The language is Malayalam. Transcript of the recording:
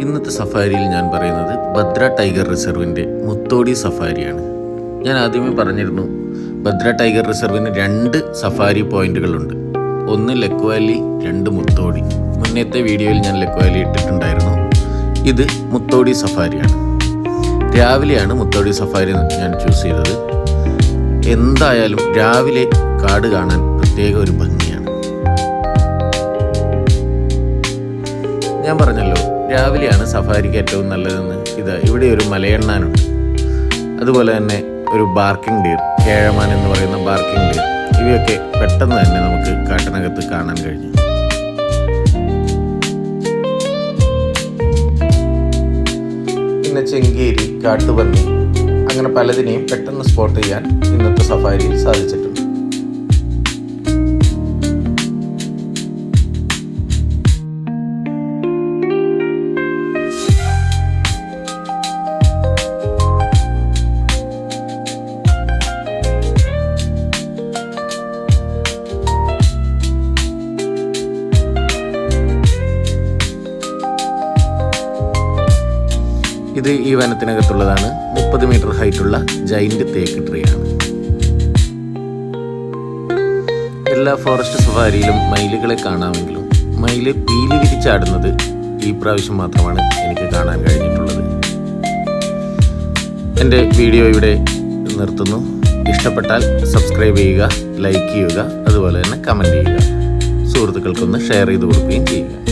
ഇന്നത്തെ സഫാരിയിൽ ഞാൻ പറയുന്നത് ഭദ്ര ടൈഗർ റിസർവിന്റെ മുത്തോടി സഫാരിയാണ്. ഞാൻ ആദ്യമേ പറഞ്ഞിരുന്നു ഭദ്ര ടൈഗർ റിസർവിന് രണ്ട് സഫാരി പോയിന്റുകളുണ്ട്. ഒന്ന് ലെക്ക് വാലി രണ്ട് മുത്തോടി. മുന്നത്തെ വീഡിയോയിൽ ഞാൻ ലെക്ക് വാലി ഇട്ടിട്ടുണ്ടായിരുന്നു. ഇത് മുത്തോടി സഫാരിയാണ്. രാവിലെയാണ് മുത്തോടി സഫാരി ഞാൻ ചൂസ് ചെയ്തത്. എന്തായാലും രാവിലെ കാട് കാണാൻ പ്രത്യേക ഒരു ഭംഗിയാണ്. ഞാൻ പറഞ്ഞല്ലോ രാവിലെയാണ് സഫാരിക്ക് ഏറ്റവും നല്ലതെന്ന്. ഇത് ഇവിടെ ഒരു മലയെണ്ണാനുണ്ട്. അതുപോലെ തന്നെ ഒരു ബാർക്കിംഗ് ഡീർ കേഴമാൻ എന്ന് പറയുന്ന ബാർക്കിംഗ് ഡീർ ഇവയൊക്കെ പെട്ടെന്ന് തന്നെ നമുക്ക് കാട്ടിനകത്ത് കാണാൻ കഴിഞ്ഞു. പിന്നെ ചെങ്കേരി കാട്ടുപന്നി അങ്ങനെ പലതിനെയും പെട്ടെന്ന് സ്പോട്ട് ചെയ്യാൻ ഇന്നത്തെ സഫാരിയിൽ സാധിച്ചിട്ടുണ്ട്. ഇത് ഈ വനത്തിനകത്തുള്ളതാണ്. മുപ്പത് മീറ്റർ ഹൈറ്റുള്ള ജൈന്റ് തേക്ക് ട്രീ ആണ് എല്ലാ ഫോറസ്റ്റ് സഫാരിയിലും മയിലുകളെ കാണാമെങ്കിലും മയിൽ പീലി വിരിച്ചാടുന്നത് ഈ പ്രാവശ്യം മാത്രമാണ് എനിക്ക് കാണാൻ കഴിഞ്ഞിട്ടുള്ളത്. എന്റെ വീഡിയോ ഇവിടെ നിർത്തുന്നു. ഇഷ്ടപ്പെട്ടാൽ സബ്സ്ക്രൈബ് ചെയ്യുക ലൈക്ക് ചെയ്യുക അതുപോലെ തന്നെ കമന്റ് ചെയ്യുക. സുഹൃത്തുക്കൾക്കൊന്ന് ഷെയർ ചെയ്ത് കൊടുക്കുകയും ചെയ്യുക.